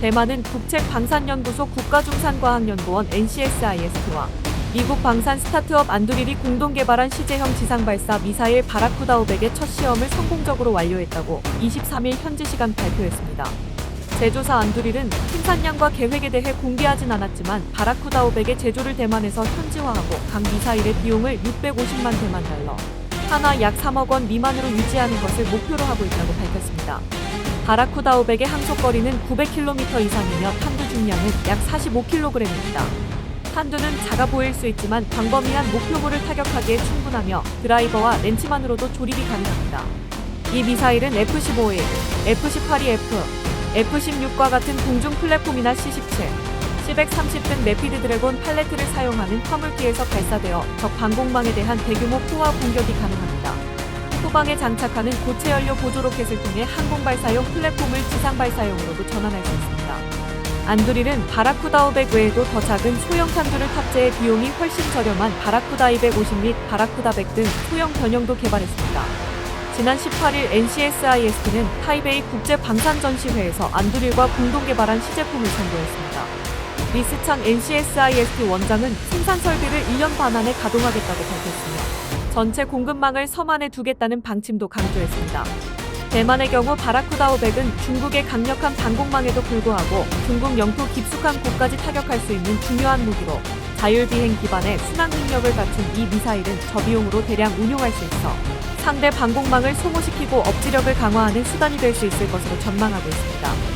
대만은 국책방산연구소 국가중산과학연구원 NCSIST와 미국 방산 스타트업 안두릴이 공동 개발한 시제형 지상발사 미사일 바라쿠다 500의 첫 시험을 성공적으로 완료했다고 23일 현지 시간 발표했습니다. 제조사 안두릴은 생산량과 계획에 대해 공개하진 않았지만 바라쿠다 500의 제조를 대만에서 현지화하고 각 미사일의 비용을 650만 대만 달러, 하나 약 3억 원 미만으로 유지하는 것을 목표로 하고 있다고 밝혔습니다. 바라쿠다 500의 항속거리는 900km 이상이며 탄두 중량은 약 45kg입니다. 탄두는 작아 보일 수 있지만 광범위한 목표물을 타격하기에 충분하며 드라이버와 렌치만으로도 조립이 가능합니다. 이 미사일은 F-15A, F-18EF, F-16과 같은 공중 플랫폼이나 C-17, C-130 등 레피드 드래곤 팔레트를 사용하는 화물기에서 발사되어 적 방공망에 대한 대규모 포화 공격이 가능합니다. 후방에 장착하는 고체 연료 보조 로켓을 통해 항공 발사용 플랫폼을 지상 발사용으로도 전환할 수 있습니다. 안두릴은 바라쿠다 500 외에도 더 작은 소형 탄두를 탑재해 비용이 훨씬 저렴한 바라쿠다 250 및 바라쿠다 100 등 소형 변형도 개발했습니다. 지난 18일 NCSIST는 타이베이 국제 방산 전시회에서 안두릴과 공동 개발한 시제품을 선보였습니다. 리스창 NCSIST 원장은 생산 설비를 1년 반 안에 가동하겠다고 밝혔으며 전체 공급망을 섬 안에 두겠다는 방침도 강조했습니다. 대만의 경우 바라쿠다 500은 중국의 강력한 방공망에도 불구하고 중국 영토 깊숙한 곳까지 타격할 수 있는 중요한 무기로 자율비행 기반의 순항 능력을 갖춘 이 미사일은 저비용으로 대량 운용할 수 있어 상대 방공망을 소모시키고 억지력을 강화하는 수단이 될 수 있을 것으로 전망하고 있습니다.